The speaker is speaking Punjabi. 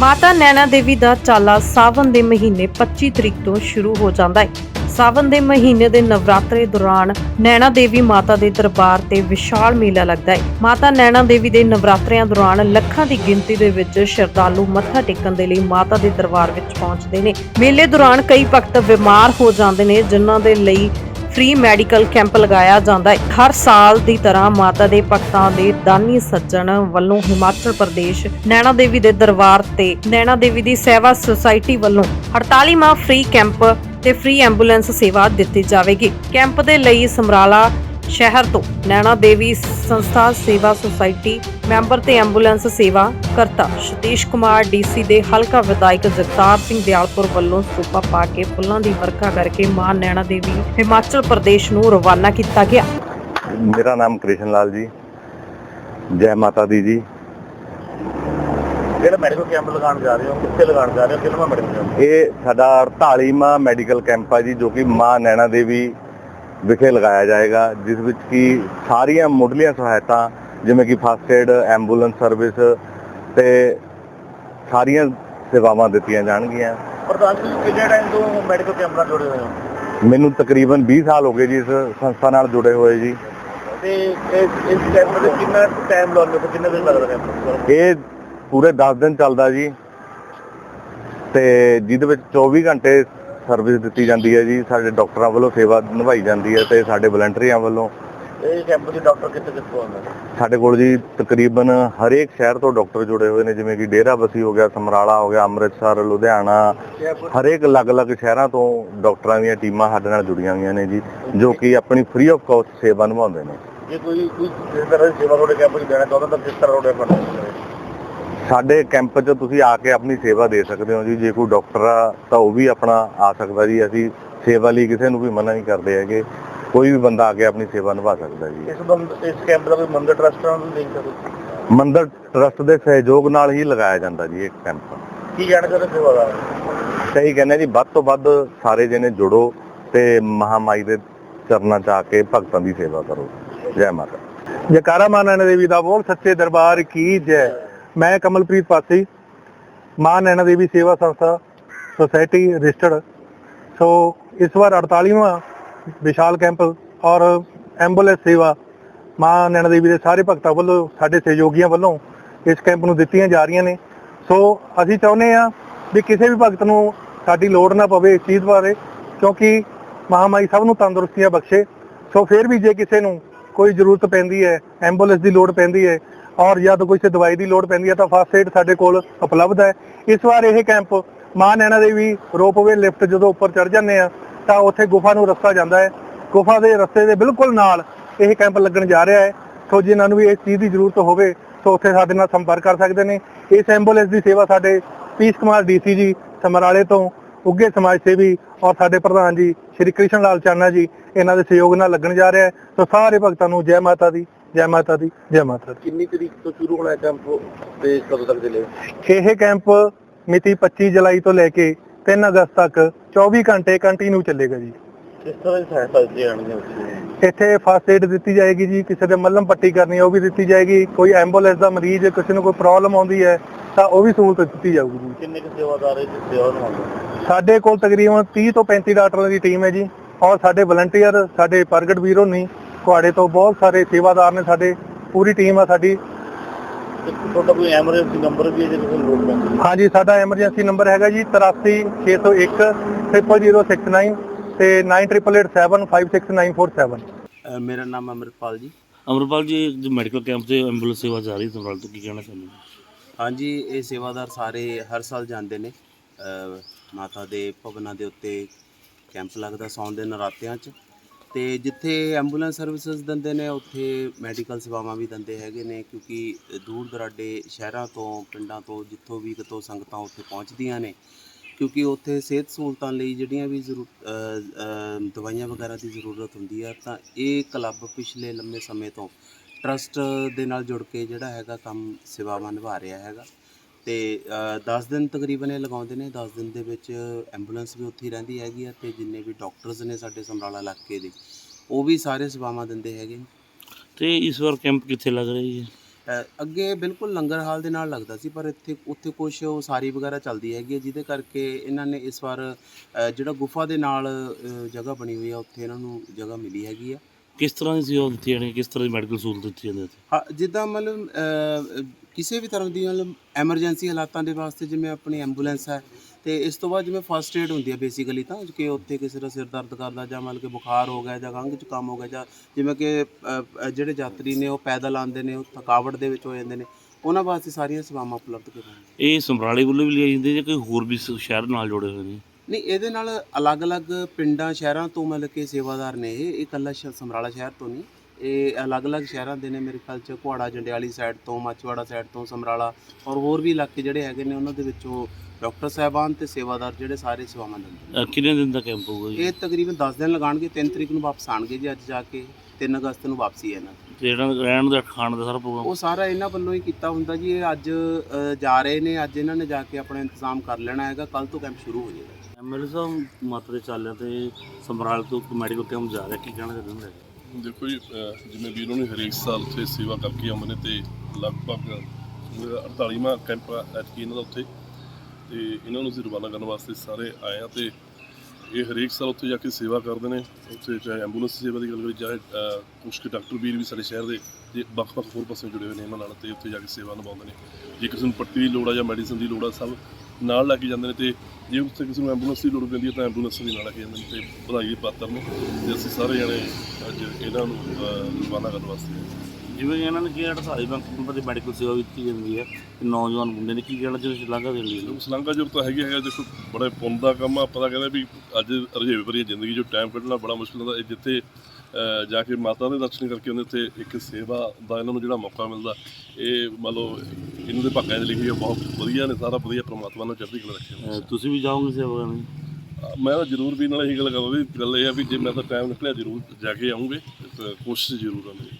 ਮਾਤਾ ਨੈਣਾ ਦੇਵੀ ਦਾ ਚਾਲਾ ਸਾਵਨ ਦੇ ਮਹੀਨੇ 25 ਤਰੀਕ ਤੋਂ ਸ਼ੁਰੂ ਹੋ ਜਾਂਦਾ ਹੈ। ਸਾਵਨ ਦੇ ਮਹੀਨੇ ਦੇ ਨਵਰਾਤਰੇ ਦੌਰਾਨ ਨੈਣਾ ਦੇਵੀ ਮਾਤਾ ਦੇ ਦਰਬਾਰ ਤੇ ਵਿਸ਼ਾਲ ਮੇਲਾ ਲੱਗਦਾ ਹੈ। ਮਾਤਾ ਨੈਣਾ ਦੇਵੀ ਦੇ ਨਵਰਾਤਰਿਆਂ ਦੌਰਾਨ ਲੱਖਾਂ ਦੀ ਗਿਣਤੀ ਦੇ ਵਿੱਚ ਸ਼ਰਧਾਲੂ ਮੱਥਾ ਟੇਕਣ ਦੇ ਲਈ ਮਾਤਾ ਦੇ ਦਰਬਾਰ ਵਿੱਚ ਪਹੁੰਚਦੇ ਨੇ। ਮੇਲੇ ਦੌਰਾਨ ਕਈ ਭਗਤ ਬਿਮਾਰ ਹੋ ਜਾਂਦੇ ਨੇ, ਜਿਨ੍ਹਾਂ ਦੇ ਲਈ ਫ੍ਰੀ ਮੈਡੀਕਲ ਕੈਂਪ ਲਗਾਇਆ ਜਾਂਦਾ ਹੈ। ਹਰ ਸਾਲ ਦੀ ਤਰ੍ਹਾਂ ਮਾਤਾ ਦੇ ਭਗਤਾਂ ਦੇ ਦਾਨੀ ਸੱਜਣ ਵੱਲੋਂ ਹਿਮਾਚਲ ਪ੍ਰਦੇਸ਼ ਨੈਣਾ ਦੇਵੀ ਦੇ ਦਰਬਾਰ ਤੇ ਨੈਣਾ ਦੇਵੀ ਦੀ ਸੇਵਾ ਸੁਸਾਇਟੀ ਵੱਲੋਂ 48ਵਾਂ ਫ੍ਰੀ ਕੈਂਪ ਤੇ ਫ੍ਰੀ ਐਂਬੂਲੈਂਸ ਸੇਵਾ ਦਿੱਤੀ ਜਾਵੇਗੀ। ਕੈਂਪ ਦੇ ਲਈ ਸਮਰਾਲਾ ਸ਼ਹਿਰ ਤੋਂ ਨੈਣਾ ਦੇਵੀ ਸੰਸਥਾ ਸੇਵਾ ਸੁਸਾਇਟੀ ਮੈਂਬਰ ਤੇ ਐਂਬੂਲੈਂਸ ਸੇਵਾ ਕਰਤਾ। ਸਤੀਸ਼ ਕੁਮਾਰ ਡੀਸੀ ਦੇ ਹਲਕਾ ਵਿਧਾਇਕ ਜਗਤਾਰ ਸਿੰਘ ਦਿਆਲਪੁਰ ਵੱਲੋਂ ਸੂਪਾ ਪਾ ਕੇ ਫੁੱਲਾਂ ਦੀ ਵਰਖਾ ਕਰਕੇ ਮਾਂ ਨੈਣਾ ਦੇਵੀ ਹਿਮਾਚਲ ਪ੍ਰਦੇਸ਼ ਨੂੰ ਰਵਾਨਾ ਕੀਤਾ ਗਿਆ। ਮੇਰਾ ਨਾਮ ਕ੍ਰਿਸ਼ਨ ਲਾਲ ਜੀ ਜੈ ਮਾਤਾ ਦੀ ਜੀ। ਜਿਹੜਾ ਮੈਡੀਕਲ ਕੈਂਪ ਲਗਾਉਣ ਜਾ ਰਹੇ ਹੋ ਕਿੱਥੇ ਲਗਾਉਣ ਜਾ ਰਹੇ ਹੋ ਕਿਹੜਾ ਮੈਡੀਕਲ ਕੈਂਪ ਇਹ ਸਾਡਾ 48ਵਾਂ ਮੈਡੀਕਲ ਕੈਂਪ ਆ ਜੀ ਜੋ ਕਿ ਮਾਂ ਨੈਣਾ ਦੇਵੀ ਵਿਖੇ ਲਗਾਇਆ ਜਾਏਗਾ ਜਿਸ ਵਿੱਚ ਕਿ ਸਾਰੀਆਂ ਮੁੱਢਲੀਆਂ ਸਹਾਇਤਾ ਜਿਵੇਂ ਕਿ ਫਸਟ ਏਡ ਐਂਬੂਲੈਂਸ ਸਰਵਿਸ ਤੇ ਸਾਰੀਆਂ ਸੇਵਾਵਾਂ ਦਿੱਤੀਆਂ ਜਾਣਗੀਆਂ। ਪ੍ਰਧਾਨ ਜੀ ਕਿੰਨੇ ਟਾਈਮ ਤੋਂ ਮੈਡੀਕਲ ਕੈਂਪ ਨਾਲ ਜੁੜੇ ਹੋਏ ਹੋ? ਮੈਨੂੰ ਤਕਰੀਬਨ 20 ਸਾਲ ਹੋ ਗਏ ਜੀ ਇਸ ਸੰਸਥਾ ਨਾਲ ਜੁੜੇ ਹੋਏ ਜੀ। ਤੇ ਇਸ ਇਸ ਕੈਂਪ ਦੇ ਕਿੰਨਾ ਟਾਈਮ ਲਾਉਂਦੇ ਹੋ? ਕਿੰਨੇ ਦਿਨ ਲੱਗਦਾ ਕੈਂਪ ਇਹ ਪੂਰੇ 10 ਦਿਨ ਚੱਲਦਾ ਜੀ। ਤੇ ਜਿਹਦੇ ਵਿੱਚ 24 ਘੰਟੇ ਸਰਵਿਸ ਦਿੱਤੀ ਜਾਂਦੀ ਹੈ ਜੀ ਸਾਡੇ ਡਾਕਟਰਾਂ ਵੱਲੋਂ ਸੇਵਾ ਨਿਭਾਈ ਜਾਂਦੀ ਹੈ ਤੇ ਸਾਡੇ ਵਲੰਟੀਅਰਾਂ ਵੱਲੋਂ। ਇਹ ਕੈਂਪ ਦੇ ਡਾਕਟਰ ਕਿੱਥੇ ਕਿੱਥੋਂ ਆਉਂਦੇ? ਨੇ ਸਾਡੇ ਕੋਲ ਜੀ ਤਕਰੀਬਨ ਹਰੇਕ ਸ਼ਹਿਰ ਤੋਂ ਡਾਕਟਰ ਜੁੜੇ ਹੋਏ ਨੇ ਜਿਵੇਂ ਕਿ ਡੇਰਾਬੱਸੀ ਹੋ ਗਿਆ ਸਮਰਾਲਾ ਹੋ ਗਿਆ ਅੰਮ੍ਰਿਤਸਰ ਲੁਧਿਆਣਾ ਹਰੇਕ ਅਲੱਗ-ਅਲੱਗ ਸ਼ਹਿਰਾਂ ਤੋਂ ਡਾਕਟਰਾਂ ਦੀਆਂ ਟੀਮਾਂ ਸਾਡੇ ਨਾਲ ਜੁੜੀਆਂ ਹੋਈਆਂ ਨੇ ਜੀ ਜੋ ਕਿ ਆਪਣੀ ਫ੍ਰੀ ਆਫ ਕਾਸਟ ਸੇਵਾ ਨਿਭਾਉਂਦੇ ਨੇ। ਜੇ ਕੋਈ ਕੋਈ ਇਸ ਤਰ੍ਹਾਂ ਦੀ ਸੇਵਾ ਤੁਹਾਡੇ ਕੈਂਪ 'ਚ ਦੇਣਾ ਚਾਹੁੰਦਾ ਤਾਂ ਕਿਸ ਤਰ੍ਹਾਂ ਤੁਹਾਡੇ ਫੰਡ ਸਾਡੇ ਕੈਂਪ 'ਚ ਤੁਸੀਂ ਆ ਕੇ ਆਪਣੀ ਸੇਵਾ ਦੇ ਸਕਦੇ ਹੋ ਜੀ। ਜੇ ਕੋਈ ਡਾਕਟਰ ਆ ਤਾਂ ਉਹ ਵੀ ਆਪਣਾ ਆ ਸਕਦਾ ਜੀ। ਅਸੀਂ ਸੇਵਾ ਲਈ ਕਿਸੇ ਨੂੰ ਵੀ ਮਨਾ ਨਹੀਂ ਕਰਦੇ ਹੈਗੇ। ਕੋਈ ਵੀ ਬੰਦਾ ਆ ਕੇ ਆਪਣੀ ਸੇਵਾ ਨਿਭਾ ਸਕਦਾ ਜੀ। ਇਸ ਬੰਦ ਇਸ ਕੈਂਪ ਦਾ ਕੋਈ ਮੰਦਰ ਟਰਸਟ ਨਾਲ ਵੀ ਲਿੰਕ ਹੈ ਮੰਦਰ ਟਰਸਟ ਦੇ ਸਹਿਯੋਗ ਨਾਲ ਹੀ ਲਗਾਇਆ ਜਾਂਦਾ ਜੀ ਇਹ ਕੈਂਪ। ਕੀ ਕਹਿਣਾ ਚਾਹੁੰਦੇ ਸੇਵਾਦਾਰ ਸਹੀ ਕਹਿੰਦੇ ਜੀ ਵੱਧ ਤੋਂ ਵੱਧ ਸਾਰੇ ਜਣੇ ਜੁੜੋ ਤੇ ਮਹਾਮਾਈ ਦੇ ਚਰਨਾਂ 'ਚ ਆ ਕੇ ਭਗਤਾਂ ਦੀ ਸੇਵਾ ਕਰੋ। ਜੈ ਮਾਤਾ ਜਕਾਰਾ ਮਾਂ ਨੈਣਾ ਦੇਵੀ ਦਾ ਬੋਲ ਸੱਚੇ ਦਰਬਾਰ ਕੀ ਜੈ। ਮੈਂ ਕਮਲਪ੍ਰੀਤ ਪਾਸੀ ਮਾਂ ਨੈਣਾ ਦੇਵੀ ਸੇਵਾ ਸੰਸਥਾ ਸੁਸਾਇਟੀ ਰਜਿਸਟਰਡ ਸੋ ਇਸ ਵਾਰ 48ਵਾਂ ਵਿਸ਼ਾਲ ਕੈਂਪ ਔਰ ਐਂਬੂਲੈਂਸ ਸੇਵਾ ਮਾਂ ਨੈਣਾ ਦੇਵੀ ਦੇ ਸਾਰੇ ਭਗਤਾਂ ਵੱਲੋਂ, ਸਾਡੇ ਸਹਿਯੋਗੀਆਂ ਵੱਲੋਂ ਇਸ ਕੈਂਪ ਨੂੰ ਦਿੱਤੀਆਂ ਜਾ ਰਹੀਆਂ ਨੇ। ਸੋ ਅਸੀਂ ਚਾਹੁੰਦੇ ਆ ਵੀ ਕਿਸੇ ਵੀ ਭਗਤ ਨੂੰ ਸਾਡੀ ਲੋੜ ਨਾ ਪਵੇ ਇਸ ਚੀਜ਼ ਬਾਰੇ, ਕਿਉਂਕਿ ਮਹਾਮਾਈ ਸਭ ਨੂੰ ਤੰਦਰੁਸਤੀਆਂ ਬਖਸ਼ੇ। ਸੋ ਫਿਰ ਵੀ ਜੇ ਕਿਸੇ ਨੂੰ ਕੋਈ ਜ਼ਰੂਰਤ ਪੈਂਦੀ ਹੈ ਐਂਬੂਲੈਂਸ ਦੀ ਲੋੜ ਪੈਂਦੀ ਹੈ ਔਰ ਜਦ ਤਾਂ ਕੋਈ ਦਵਾਈ ਦੀ ਲੋੜ ਪੈਂਦੀ ਹੈ ਤਾਂ ਫਸਟ ਏਡ ਸਾਡੇ ਕੋਲ ਉਪਲਬਧ ਹੈ। ਇਸ ਵਾਰ ਇਹ ਕੈਂਪ ਮਾਂ ਨੈਣਾ ਦੇਵੀ ਰੋਪਵੇ ਲਿਫਟ ਜਦੋਂ ਉੱਪਰ ਚੜ ਜਾਂਦੇ ਆ, ਤਾਂ ਉੱਥੇ ਗੁਫਾ ਨੂੰ ਰਸਤਾ ਜਾਂਦਾ ਹੈ। ਗੁਫਾ ਦੇ ਰਸਤੇ ਦੇ ਬਿਲਕੁਲ ਨਾਲ ਇਹ ਕੈਂਪ ਲੱਗਣ ਜਾ ਰਿਹਾ ਹੈ। ਸੋ ਜਿਨ੍ਹਾਂ ਨੂੰ ਵੀ ਇਸ ਚੀਜ਼ ਦੀ ਜ਼ਰੂਰਤ ਹੋਵੇ, ਸੋ ਉੱਥੇ ਸਾਡੇ ਨਾਲ ਸੰਪਰਕ ਕਰ ਸਕਦੇ ਨੇ। ਇਸ ਐਂਬੂਲੈਂਸ ਦੀ ਸੇਵਾ ਸਾਡੇ ਪੀਸ ਕੁਮਾਰ ਡੀਸੀ ਜੀ, ਸਮਰਾਲੇ ਤੋਂ ਉੱਗੇ ਸਮਾਜ ਸੇਵੀ ਔਰ ਸਾਡੇ ਪ੍ਰਧਾਨ ਜੀ, ਸ਼੍ਰੀ ਕ੍ਰਿਸ਼ਨ ਲਾਲ ਚਾਨਾ ਜੀ, ਇਹਨਾਂ ਦੇ ਸਹਿਯੋਗ ਨਾਲ ਲੱਗਣ ਜਾ ਰਿਹਾ ਹੈ। ਸੋ ਸਾਰੇ ਭਗਤਾਂ ਨੂੰ ਜੈ ਮਾਤਾ ਦੀ। ਜੈ ਮਾਤਾ ਦੀ ਜੈ ਮਾਤਾ ਦੀ। ਕਿੰਨੀ ਤਰੀਕ ਤੋਂ ਸ਼ੁਰੂ ਹੋਣਾ ਹੈ ਕੈਂਪ ਤੇ ਕਦੋਂ ਤੱਕ ਚੱਲੇ ਇਹ ਕੈਂਪ ਮਿਤੀ 25 ਜੁਲਾਈ ਤੋਂ ਲੈ ਕੇ 3 ਅਗਸਤ ਤੱਕ 24 ਘੰਟੇ ਕੰਟੀਨਿਊ ਚੱਲੇਗਾ ਜੀ। ਕਿਸ ਤਰ੍ਹਾਂ ਦੀ ਸਹਾਇਤਾ ਦਿੱਤੀ ਜਾਣੀ ਹੈ ਇੱਥੇ ਫਸਟ ਏਡ ਦਿੱਤੀ ਜਾਏਗੀ ਜੀ ਕਿਸੇ ਦੇ ਮੱਲਮ ਪੱਟੀ ਕਰਨੀ ਹੈ ਉਹ ਵੀ ਦਿੱਤੀ ਜਾਏਗੀ ਕੋਈ ਐਂਬੂਲੈਂਸ ਦਾ ਮਰੀਜ਼ ਕਿਸੇ ਨੂੰ ਕੋਈ ਪ੍ਰੋਬਲਮ ਆਉਂਦੀ ਹੈ ਤਾਂ ਉਹ ਵੀ ਸਹੂਲਤ ਦਿੱਤੀ ਜਾਊਗੀ ਜੀ। ਕਿੰਨੇ ਕੁ ਸੇਵਾਦਾਰ ਇਸ ਸੇਵਾ ਨਿਭਾਉਂਦੇ ਸਾਡੇ ਕੋਲ ਤਕਰੀਬਨ 30 ਤੋਂ 35 ਡਾਕਟਰਾਂ ਦੀ ਟੀਮ ਹੈ ਜੀ ਔਰ ਸਾਡੇ ਵਲੰਟੀਅਰ ਸਾਡੇ ਪ੍ਰਗਟ ਵੀਰ ਹੋਣੀ ਕੁਹਾੜੇ ਤੋਂ ਬਹੁਤ ਸਾਰੇ ਸੇਵਾਦਾਰ ਨੇ ਸਾਡੇ ਪੂਰੀ ਟੀਮ ਆ ਸਾਡੀ। ਤੇ ਤੁਹਾਡਾ ਕੋਈ ਐਮਰਜੈਂਸੀ ਨੰਬਰ ਵੀ ਹੈ ਜੇ ਨੂੰ ਲੋੜ ਪੈਂਦੀ ਹਾਂਜੀ ਸਾਡਾ ਐਮਰਜੈਂਸੀ ਨੰਬਰ ਹੈਗਾ ਜੀ 83601 0069 ਤੇ 9887569447 ਅ, ਮੇਰਾ ਨਾਮ ਅਮਰਪਾਲ ਜੀ। ਅਮਰਪਾਲ ਜੀ ਜੋ ਮੈਡੀਕਲ ਕੈਂਪ ਤੇ ਐਂਬੂਲੈਂਸ ਸੇਵਾ ਜਾ ਰਹੀ ਸਮਰਾਲ ਤੋਂ ਕੀ ਕਹਿਣਾ ਚਾਹੁੰਦੇ ਹੋ? ਹਾਂਜੀ ਇਹ ਸੇਵਾਦਾਰ ਸਾਰੇ ਹਰ ਸਾਲ ਜਾਂਦੇ ਨੇ। ਮਾਤਾ ਦੇ ਭਵਨਾਂ ਦੇ ਉੱਤੇ ਕੈਂਪ ਲੱਗਦਾ ਸੌਣ ਦੇ ਨਰਾਤਿਆਂ 'ਚ। ਤੇ ਜਿੱਥੇ ਐਂਬੂਲੈਂਸ ਸਰਵਿਸਿਜ਼ ਦਿੰਦੇ ਨੇ, ਉੱਥੇ ਮੈਡੀਕਲ ਸੇਵਾਵਾਂ ਵੀ ਦਿੰਦੇ ਹੈਗੇ ਨੇ, ਕਿਉਂਕਿ ਦੂਰ ਦਰਾਡੇ ਸ਼ਹਿਰਾਂ ਤੋਂ, ਪਿੰਡਾਂ ਤੋਂ, ਜਿੱਥੋਂ ਵੀ ਕਿਤੋਂ ਸੰਗਤਾਂ ਉੱਥੇ ਪਹੁੰਚਦੀਆਂ ਨੇ, ਕਿਉਂਕਿ ਉੱਥੇ ਸਿਹਤ ਸਹੂਲਤਾਂ ਲਈ ਜਿਹੜੀਆਂ ਵੀ ਜ਼ਰੂਰ ਦਵਾਈਆਂ ਵਗੈਰਾ ਦੀ ਜ਼ਰੂਰਤ ਹੁੰਦੀ ਹੈ ਤਾਂ ਇਹ ਕਲੱਬ ਪਿਛਲੇ ਲੰਮੇ ਸਮੇਂ ਤੋਂ ਟਰਸਟ ਦੇ ਨਾਲ ਜੁੜ ਕੇ ਜਿਹੜਾ ਹੈਗਾ ਕੰਮ ਸੇਵਾਵਾਂ ਨਿਭਾ ਰਿਹਾ ਹੈਗਾ। ਤੇ 10 ਦਿਨ ਤਕਰੀਬਨ ਇਹ ਲਗਾਉਂਦੇ ਨੇ। 10 ਦਿਨ ਦੇ ਵਿੱਚ ਐਂਬੂਲੈਂਸ ਵੀ ਉੱਥੇ ਹੀ ਰਹਿੰਦੀ ਹੈਗੀ ਆ ਤੇ ਜਿੰਨੇ ਵੀ ਡਾਕਟਰਸ ਨੇ ਸਾਡੇ ਸਮਰਾਲਾ ਇਲਾਕੇ ਦੇ ਉਹ ਵੀ ਸਾਰੇ ਸੇਵਾਵਾਂ ਦਿੰਦੇ ਹੈਗੇ ਨੇ। ਤੇ ਇਸ ਵਾਰ ਕੈਂਪ ਕਿੱਥੇ ਲੱਗ ਰਿਹਾ ਜੀ? ਅ, ਅੱਗੇ ਬਿਲਕੁਲ ਲੰਗਰ ਹਾਲ ਦੇ ਨਾਲ ਲੱਗਦਾ ਸੀ ਪਰ ਇੱਥੇ ਉੱਥੇ ਕੁਝ ਉਸਾਰੀ ਵਗੈਰਾ ਚੱਲਦੀ ਹੈਗੀ ਹੈ ਜਿਹਦੇ ਕਰਕੇ ਇਹਨਾਂ ਨੇ ਇਸ ਵਾਰ ਅ, ਜਿਹੜਾ ਗੁਫਾ ਦੇ ਨਾਲ ਅ, ਜਗ੍ਹਾ ਬਣੀ ਹੋਈ ਆ ਉੱਥੇ ਇਹਨਾਂ ਨੂੰ ਜਗ੍ਹਾ ਮਿਲੀ ਹੈਗੀ ਆ। ਕਿਸ ਤਰ੍ਹਾਂ ਦੀ ਸੇਵਾ ਦਿੱਤੀ ਜਾਣੀ ਕਿਸ ਤਰ੍ਹਾਂ ਦੀ ਮੈਡੀਕਲ ਸਹੂਲਤ ਦਿੱਤੀ ਜਾਂਦੀ ਹੈ ਇੱਥੇ? ਹਾਂ ਜਿੱਦਾਂ ਮਤਲਬ ਕਿਸੇ ਵੀ ਤਰ੍ਹਾਂ ਦੀ ਮਤਲਬ ਐਮਰਜੈਂਸੀ ਹਾਲਾਤਾਂ ਦੇ ਵਾਸਤੇ ਜਿਵੇਂ ਆਪਣੀ ਐਂਬੂਲੈਂਸ ਹੈ ਤੇ ਇਸ ਤੋਂ ਬਾਅਦ ਜਿਵੇਂ ਫਸਟ ਏਡ ਹੁੰਦੀ ਹੈ ਬੇਸਿਕਲੀ ਤਾਂ ਕਿ ਉੱਥੇ ਕਿਸੇ ਦਾ ਸਿਰ ਦਰਦ ਕਰਦਾ ਜਾਂ ਮਤਲਬ ਕਿ ਬੁਖਾਰ ਹੋ ਗਿਆ ਜਾਂ ਖੰਘ ਜ਼ੁਕਾਮ ਹੋ ਗਿਆ ਜਾਂ ਜਿਵੇਂ ਕਿ ਜਿਹੜੇ ਯਾਤਰੀ ਨੇ ਉਹ ਪੈਦਲ ਆਉਂਦੇ ਨੇ ਉਹ ਥਕਾਵਟ ਦੇ ਵਿੱਚ ਹੋ ਜਾਂਦੇ ਨੇ ਉਹਨਾਂ ਵਾਸਤੇ ਸਾਰੀਆਂ ਸੇਵਾਵਾਂ ਉਪਲਬਧ ਕਰਵਾਉਂਦੇ ਇਹ ਸਮਰਾਲੇ ਵੱਲੋਂ ਵੀ ਲਿਆਈ ਜਾਂਦੀ ਹੈ ਜਾਂ ਕੋਈ ਹੋਰ ਵੀ ਸ- ਸ਼ਹਿਰ ਨਾਲ ਜੁੜੇ ਹੋਏ ਨੇ ਨਹੀਂ ਇਹਦੇ ਨਾਲ ਅਲੱਗ-ਅਲੱਗ ਪਿੰਡਾਂ ਸ਼ਹਿਰਾਂ ਤੋਂ ਮਤਲਬ ਕਿ ਸੇਵਾਦਾਰ ਨੇ ਇਹ। ਇਹ ਇਕੱਲਾ ਸ਼- ਸਮਰਾਲਾ ਸ਼ਹਿਰ ਤੋਂ ਨਹੀਂ। ਇਹ ਅਲੱਗ-ਅਲੱਗ ਸ਼ਹਿਰਾਂ ਦੇ ਨੇ ਮੇਰੇ ਖਿਆਲ ਚ। ਕੁਹਾੜਾ ਜੰਡਿਆਲੀ ਸਾਈਡ ਤੋਂ ਮਾਚਵਾੜਾ ਸਾਈਡ ਤੋਂ ਸਮਰਾਲਾ ਔਰ ਹੋਰ ਵੀ ਇਲਾਕੇ ਜਿਹੜੇ ਹੈਗੇ ਨੇ ਉਹਨਾਂ ਦੇ ਵਿੱਚੋਂ ਡਾਕਟਰ ਸਾਹਿਬਾਨ ਤੇ ਸੇਵਾਦਾਰ ਜਿਹੜੇ ਸਾਰੇ ਸੇਵਾਵਾਂ ਦਿੰਦੇ ਨੇ। ਅ, ਕਿੰਨੇ ਦਿਨ ਦਾ ਕੈਂਪ ਹੋਊਗਾ ਜੀ? ਇਹ ਤਕਰੀਬਨ 10 ਦਿਨ ਲਗਾਣਗੇ 3 ਤਰੀਕ ਨੂੰ ਵਾਪਸ ਆਣਗੇ ਜੀ ਅੱਜ ਜਾ ਕੇ। 3 ਅਗਸਤ ਨੂੰ ਵਾਪਸੀ ਹੈ ਇਹਨਾਂ ਦੀ। ਤੇ ਜਿਹੜਾ ਰਹਿਣ ਦਾ ਖਾਣ ਦਾ ਸਾਰਾ ਪ੍ਰੋਗਰਾਮ? ਉਹ ਸਾਰਾ ਇਹਨਾਂ ਵੱਲੋਂ ਹੀ ਕੀਤਾ ਹੁੰਦਾ ਜੀ। ਇਹ ਅੱਜ ਅ, ਜਾ ਰਹੇ ਨੇ। ਅੱਜ ਇਹਨਾਂ ਨੇ ਜਾ ਕੇ ਆਪਣਾ ਇੰਤਜ਼ਾਮ ਕਰ ਲੈਣਾ ਹੈਗਾ। ਕੱਲ ਤੋਂ ਕੈਂਪ ਸ਼ੁਰੂ ਹੋ ਜਾਏਗਾ ਐਮਐਲਏ ਸਾਹਿਬ ਮਾਤਾ ਦੇ ਚਾਲਿਆਂ ਤੇ ਸਮਰਾਲ ਤੋਂ ਮੈਡੀਕਲ ਕੈਂਪ ਜਾ ਰਿਹਾ ਕੀ ਕਹਿਣਾ ਚਾਹੁੰਦੇ ਨੇ ਦੇਖੋ ਜੀ ਅਹ ਜਿਵੇਂ ਵੀਰੋ ਨੇ ਹਰੇਕ ਸਾਲ ਉੱਥੇ ਸੇਵਾ ਕਰਕੇ ਆਉਂਦੇ ਨੇ ਤੇ ਲਗਭਗ 48ਵਾਂ ਕੈਂਪ ਐਤਕੀ ਇਹਨਾਂ ਦਾ ਉੱਥੇ। ਤੇ ਇਹਨਾਂ ਨੂੰ ਅਸੀਂ ਰਵਾਨਾ ਕਰਨ ਵਾਸਤੇ ਸਾਰੇ ਆਏ ਆ ਤੇ ਇਹ ਹਰੇਕ ਸਾਲ ਉੱਥੇ ਜਾ ਕੇ ਸੇਵਾ ਕਰਦੇ ਨੇ। ਉੱਥੇ ਚਾਹੇ ਐਂਬੂਲੈਂਸ ਸੇਵਾ ਦੀ ਗੱਲ ਕਰੀ ਚਾਹੇ ਅਹ, ਕੁਛ ਕੁ ਡਾਕਟਰ ਵੀਰ ਵੀ ਸਾਡੇ ਸ਼ਹਿਰ ਦੇ ਜੇ ਵੱਖ-ਵੱਖ ਹੋਰ ਪਾਸੇ ਜੁੜੇ ਹੋਏ ਨੇ ਇਹਨਾਂ ਨਾਲ ਤੇ ਉੱਥੇ ਜਾ ਕੇ ਸੇਵਾ ਨਿਭਾਉਂਦੇ ਨੇ। ਜੇ ਕਿਸੇ ਨੂੰ ਪੱਟੀ ਦੀ ਲੋੜ ਆ ਜਾਂ ਮੈਡੀਸਨ ਦੀ ਲੋੜ ਆ ਸਭ ਨਾਲ ਲੈ ਕੇ ਜਾਂਦੇ ਨੇ ਤੇ ਜੇ ਉੱਥੇ ਕਿਸੇ ਨੂੰ ਐਂਬੂਲੈਂਸ ਦੀ ਲੋੜ ਪੈਂਦੀ ਹੈ ਤਾਂ ਐਂਬੂਲੈਂਸ ਵੀ ਨਾਲ ਲੈ ਕੇ ਜਾਂਦੇ ਨੇ ਤੇ ਵਧਾਈ ਦੇ ਪਾਤਰ ਨੇ ਤੇ ਅਸੀਂ ਸਾਰੇ ਜਣੇ ਅੱਜ ਇਹਨਾਂ ਨੂੰ ਰਵਾਨਾ ਕਰਨ ਵਾਸਤੇ। ਜਿਵੇਂ ਕਿ ਇਹਨਾਂ ਨੇ ਕਿਹਾ 48 ਬੈਂਕ ਕੈਂਪਾਂ ਦੀ ਮੈਡੀਕਲ ਸੇਵਾ ਦਿੱਤੀ ਜਾਂਦੀ ਹੈ ਤੇ ਨੌਜਵਾਨ ਮੁੰਡੇ ਨੇ ਕੀ ਕਹਿਣਾ ਚਾਹੁੰਦੇ ਸ਼ਲਾਘਾ ਦੇ ਲਈ ਸਲਾਂਗਾ ਜੁਰ ਤਾਂ ਹੈਗੀ ਹੈਗਾ ਦੇਖੋ ਬੜੇ ਪੁੰਨ ਦਾ ਕੰਮ ਆ। ਪਤਾ ਕਹਿੰਦੇ ਵੀ ਅੱਜ ਰਜੇਵੇ ਭਰੀ ਜ਼ਿੰਦਗੀ ਜੋ ਟਾਈਮ ਕੱਢਣਾ ਬੜਾ ਮੁਸ਼ਕਿਲ ਹੁੰਦਾ। ਇਹ ਜਿੱਥੇ ਜਾ ਕੇ ਮਾਤਾ ਦੇ ਦਰਸ਼ਨ ਕਰਕੇ ਉਹਦੇ ਉੱਤੇ ਇੱਕ ਸੇਵਾ ਦਾ ਇਹਨਾਂ ਨੂੰ ਜਿਹੜਾ ਮੌਕਾ ਮਿਲਦਾ ਇਹ ਮੰਨ ਲਓ ਇਹਨਾਂ ਦੇ ਭਾਗਾਂ 'ਚ ਲਿਖੀ ਹੈ ਬਹੁਤ ਵਧੀਆ ਨੇ ਸਾਰਾ ਵਧੀਆ ਪ੍ਰਮਾਤਮਾ ਨੇ ਚੜ੍ਹਦੀ ਕਲਾ ਰੱਖਿਆ ਤੁਸੀਂ ਵੀ ਜਾਓਗੇ ਸੇਵਾ ਕਰਨ? ਮੈਂ ਤਾਂ ਜ਼ਰੂਰ ਵੀ ਨਾਲ ਇਹੀ ਗੱਲ ਕਰਾਂ ਵੀ ਗੱਲ ਇਹ ਆ ਵੀ ਜੇ ਮੈਂ ਤਾਂ ਟਾਈਮ ਨਿਕਲਿਆ ਜ਼ਰੂਰ ਜਾ ਕੇ ਆਉਂਗੇ ਕੋਸ਼ਿਸ਼ ਜ਼ਰੂਰ ਆ ਮੇਰੀ